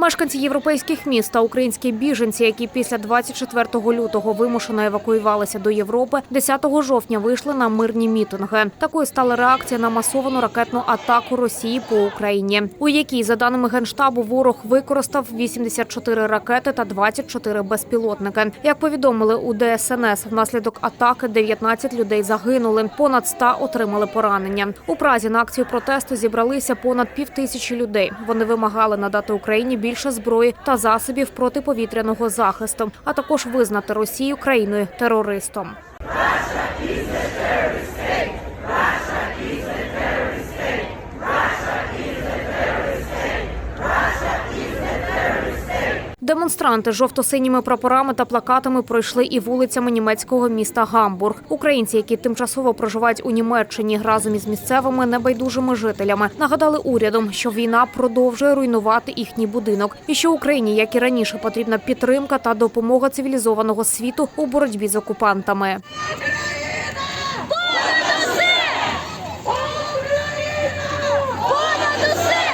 Мешканці європейських міст та українські біженці, які після 24 лютого вимушено евакуювалися до Європи, 10 жовтня вийшли на мирні мітинги. Такою стала реакція на масовану ракетну атаку Росії по Україні, у якій, за даними генштабу, ворог використав 84 ракети та 24 безпілотники. Як повідомили у ДСНС, внаслідок атаки 19 людей загинули, понад 100 отримали поранення. У Празі на акцію протесту зібралися понад півтисячі людей. Вони вимагали надати Україні більше зброї та засобів протиповітряного захисту, а також визнати Росію країною терористом. Демонстранти жовто-синіми прапорами та плакатами пройшли і вулицями німецького міста Гамбург. Українці, які тимчасово проживають у Німеччині разом із місцевими небайдужими жителями, нагадали урядом, що війна продовжує руйнувати їхній будинок, і що Україні, як і раніше, потрібна підтримка та допомога цивілізованого світу у боротьбі з окупантами.